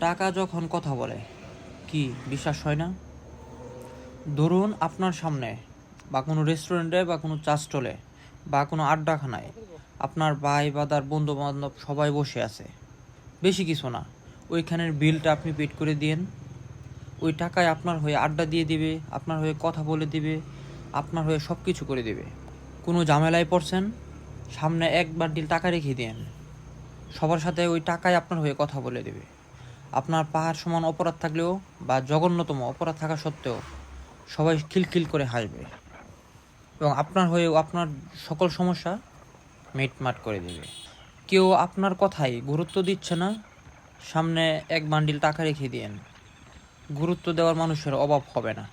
টাকা যখন কথা বলে, কি বিশ্বাস হয় না? ধরুন আপনার সামনে বা কোনো রেস্টুরেন্টে বা কোনো চা স্টলে বা কোনো আড্ডাখানায় আপনার ভাই বাদার বন্ধু বান্ধব সবাই বসে আছে। বেশি কিছু না। ওইখানের বিলটা আপনি পেড করে দিন ওই টাকায় আপনার হয়ে আড্ডা দিয়ে দিবে, আপনার হয়ে কথা বলে দিবে, আপনার হয়ে সব কিছু করে দিবে। কোনো ঝামেলায় পড়ছেন? সামনে এক বান্ডিল টাকা রেখে দিন সবার সাথে ওই টাকায় আপনার হয়ে কথা বলে দেবে। আপনার পাহাড় সমান অপরাধ থাকলেও বা জঘন্যতম অপরাধ থাকা সত্ত্বেও সবাই খিলখিল করে হাসবে এবং আপনার হয়েও আপনার সকল সমস্যা মিটমাট করে দেবে। কেউ আপনার কথাই গুরুত্ব দিচ্ছে না, সামনে এক বান্ডিল টাকা রেখে দিয়েন। গুরুত্ব দেওয়ার মানুষের অভাব হবে না।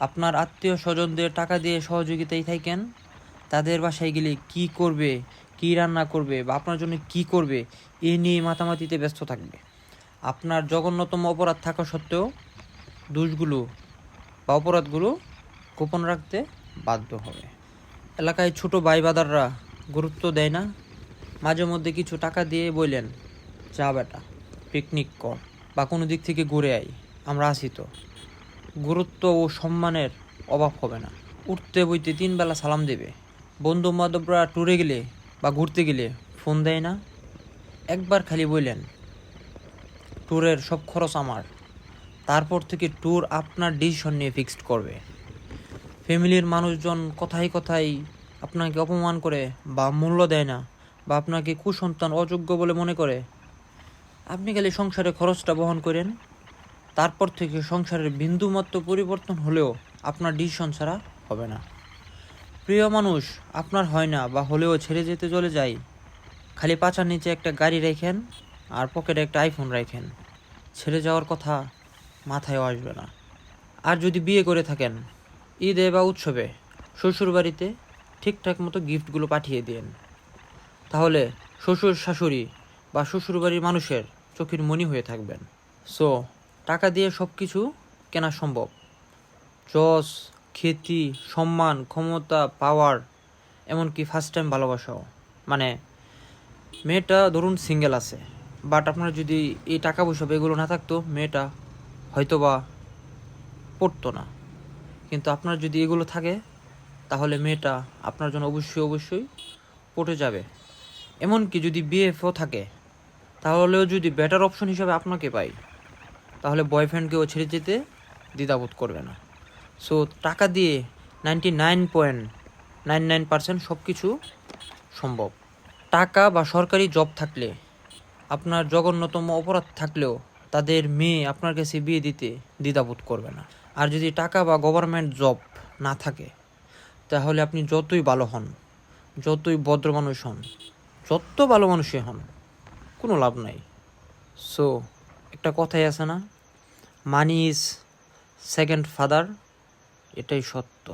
আপনার আত্মীয় স্বজনদের টাকা দিয়ে সহযোগিতায় থাকেন, তাদের বাসায় গেলে কি করবে, কি রান্না করবে বা আপনার জন্য কি করবে, এ নিয়ে মাতামাতিতে ব্যস্ত থাকবে। আপনার জঘন্যতম অপরাধ থাকা সত্ত্বেও দোষগুলো বা অপরাধগুলো গোপন রাখতে বাধ্য হবে। এলাকায় ছোট ভাই বাদাররা গুরুত্ব দেয় না। মাঝে মধ্যে কিছু টাকা দিয়ে বললেন, যা বেটা পিকনিক কর বা কোনো দিক থেকে ঘুরে আই আমরা আসি তো। গুরুত্ব ও সম্মানের অভাব হবে না। উঠতে বইতে তিনবেলা সালাম দেবে। বন্ধু বান্ধবরা ট্যুরে গেলে বা ঘুরতে গেলে ফোন দেয় না। একবার খালি বললেন ট্যুরের সব খরচ আমার। তারপর থেকে ট্যুর আপনার ডিসিশন নিয়ে ফিক্সড করবে। ফ্যামিলির মানুষজন কথায় কথায় আপনাকে অপমান করে বা মূল্য দেয় না বা আপনাকে কুসন্তান অযোগ্য বলে মনে করে। আপনি খালি সংসারে খরচটা বহন করেন। তারপর থেকে সংসারের বিন্দুমাত্র পরিবর্তন হলেও আপনার ডিসিশন ছাড়া হবে না। প্রিয় মানুষ, আপনার হয় না বা হলেও ছেড়ে যেতে চলে যায় খালি পাচার নিচে একটা গাড়ি রেখেন। আর পকেটে একটা আইফোন রাখেন ছেড়ে যাওয়ার কথা মাথায়ও আসবে না। আর যদি বিয়ে করে থাকেন, ঈদে বা উৎসবে শ্বশুরবাড়িতে ঠিকঠাক মতো গিফটগুলো পাঠিয়ে দিন তাহলে শ্বশুর শাশুড়ি বা শ্বশুরবাড়ির মানুষের চোখের মনি হয়ে থাকবেন। সো টাকা দিয়ে সব কিছু কেনা সম্ভব। যশ খ্যাতি সম্মান, ক্ষমতা, পাওয়ার, এমনকি ফার্স্ট টাইম ভালোবাসাও। মানে মেয়েটা ধরুন সিঙ্গেল আছে। বাট আপনার যদি এই টাকা পয়সা এগুলো না থাকতো, মেয়েটা হয়তো বা পড়তো না। কিন্তু আপনার যদি এগুলো থাকে, তাহলে মেয়েটা আপনার জন্য অবশ্যই অবশ্যই পটে যাবে। এমনকি যদি বিএফও থাকে, তাহলেও যদি বেটার অপশন হিসাবে আপনাকে পাই, তাহলে বয়ফ্রেন্ডকেও ছেড়ে যেতে দ্বিধাবোধ করবে না। সো টাকা দিয়ে ninety nine point nine nine percent সব কিছু সম্ভব। টাকা বা সরকারি জব থাকলে আপনার জঘন্যতম অপরাধ থাকলেও তাদের মেয়ে আপনার কাছে বিয়ে দিতে দ্বিধাবোধ করবে না। আর যদি টাকা বা গভর্নমেন্ট জব না থাকে, তাহলে আপনি যতই ভালো হন, যতই ভদ্র মানুষ হন, যত ভালো মানুষই হন, কোনো লাভ নাই। সো একটা কথাই আছে না মানি ইজ সেকেন্ড ফাদার এটাই সত্য।